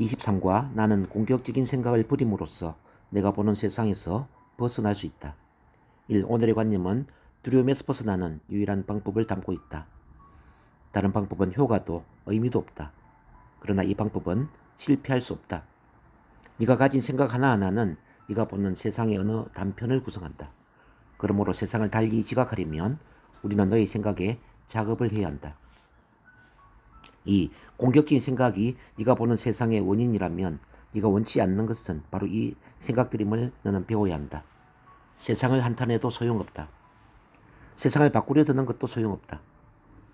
23과 나는 공격적인 생각을 버림으로써 내가 보는 세상에서 벗어날 수 있다. 1. 오늘의 관념은 두려움에서 벗어나는 유일한 방법을 담고 있다. 다른 방법은 효과도 의미도 없다. 그러나 이 방법은 실패할 수 없다. 네가 가진 생각 하나하나는 네가 보는 세상의 어느 단편을 구성한다. 그러므로 세상을 달리 지각하려면 우리는 너의 생각에 작업을 해야 한다. 이 공격적인 생각이 네가 보는 세상의 원인이라면 네가 원치 않는 것은 바로 이 생각들임을 너는 배워야 한다. 세상을 한탄해도 소용없다. 세상을 바꾸려 드는 것도 소용없다.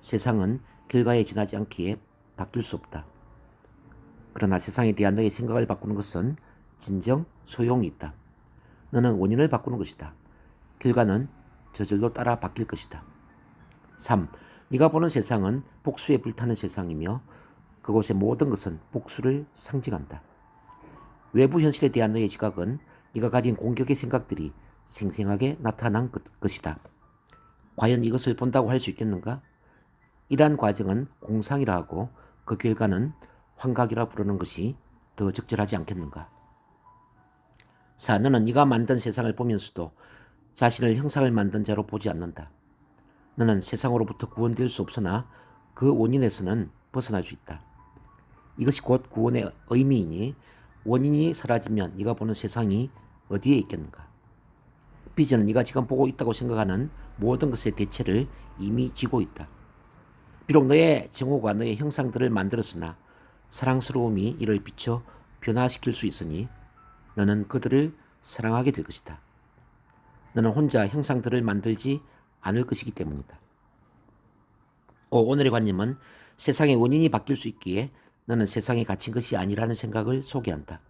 세상은 결과에 지나지 않기에 바뀔 수 없다. 그러나 세상에 대한 너의 생각을 바꾸는 것은 진정 소용이 있다. 너는 원인을 바꾸는 것이다. 결과는 저절로 따라 바뀔 것이다. 3. 네가 보는 세상은 복수에 불타는 세상이며 그곳의 모든 것은 복수를 상징한다. 외부 현실에 대한 너의 지각은 네가 가진 공격의 생각들이 생생하게 나타난 것, 것이다. 과연 이것을 본다고 할 수 있겠는가? 이러한 과정은 공상이라 하고 그 결과는 환각이라 부르는 것이 더 적절하지 않겠는가? 4. 너는 네가 만든 세상을 보면서도 자신을 형상을 만든 자로 보지 않는다. 너는 세상으로부터 구원될 수 없으나 그 원인에서는 벗어날 수 있다. 이것이 곧 구원의 의미이니 원인이 사라지면 네가 보는 세상이 어디에 있겠는가? 비전은 네가 지금 보고 있다고 생각하는 모든 것의 대체를 이미 지고 있다. 비록 너의 정오가 너의 형상들을 만들었으나 사랑스러움이 이를 비춰 변화시킬 수 있으니 너는 그들을 사랑하게 될 것이다. 너는 혼자 형상들을 만들지 않을 것이기 때문이다. 오, 오늘의 관념은 세상의 원인이 바뀔 수 있기에 너는 세상에 갇힌 것이 아니라는 생각을 소개한다.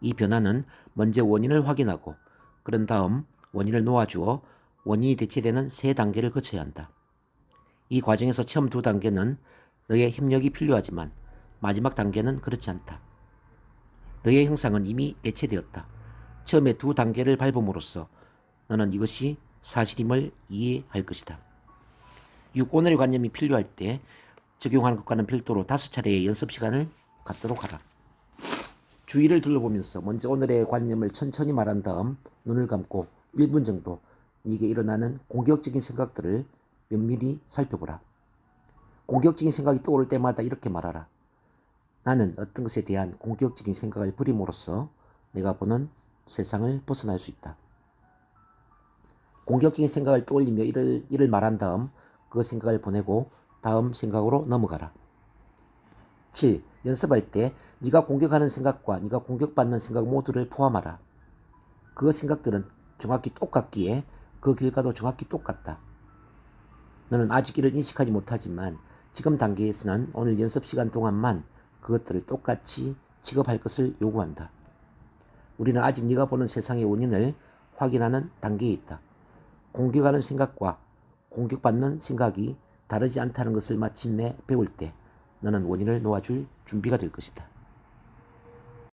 이 변화는 먼저 원인을 확인하고 그런 다음 원인을 놓아주어 원인이 대체되는 세 단계를 거쳐야 한다. 이 과정에서 처음 두 단계는 너의 협력이 필요하지만 마지막 단계는 그렇지 않다. 너의 형상은 이미 대체되었다. 처음에 두 단계를 밟음으로써 너는 이것이 사실임을 이해할 것이다. 6. 오늘의 관념이 필요할 때 적용하는 것과는 별도로 다섯 차례의 연습 시간을 갖도록 하라. 주위를 둘러보면서 먼저 오늘의 관념을 천천히 말한 다음 눈을 감고 1분 정도 네게 일어나는 공격적인 생각들을 면밀히 살펴보라. 공격적인 생각이 떠오를 때마다 이렇게 말하라. 나는 어떤 것에 대한 공격적인 생각을 버림으로써 내가 보는 세상을 벗어날 수 있다. 공격적인 생각을 떠올리며 이를, 이를 말한 다음 그 생각을 보내고 다음 생각으로 넘어가라. 7. 연습할 때 네가 공격하는 생각과 네가 공격받는 생각 모두를 포함하라. 그 생각들은 정확히 똑같기에 그 결과도 정확히 똑같다. 너는 아직 이를 인식하지 못하지만 지금 단계에서는 오늘 연습 시간 동안만 그것들을 똑같이 취급할 것을 요구한다. 우리는 아직 네가 보는 세상의 원인을 확인하는 단계에 있다. 공격하는 생각과 공격받는 생각이 다르지 않다는 것을 마침내 배울 때 너는 원인을 놓아줄 준비가 될 것이다.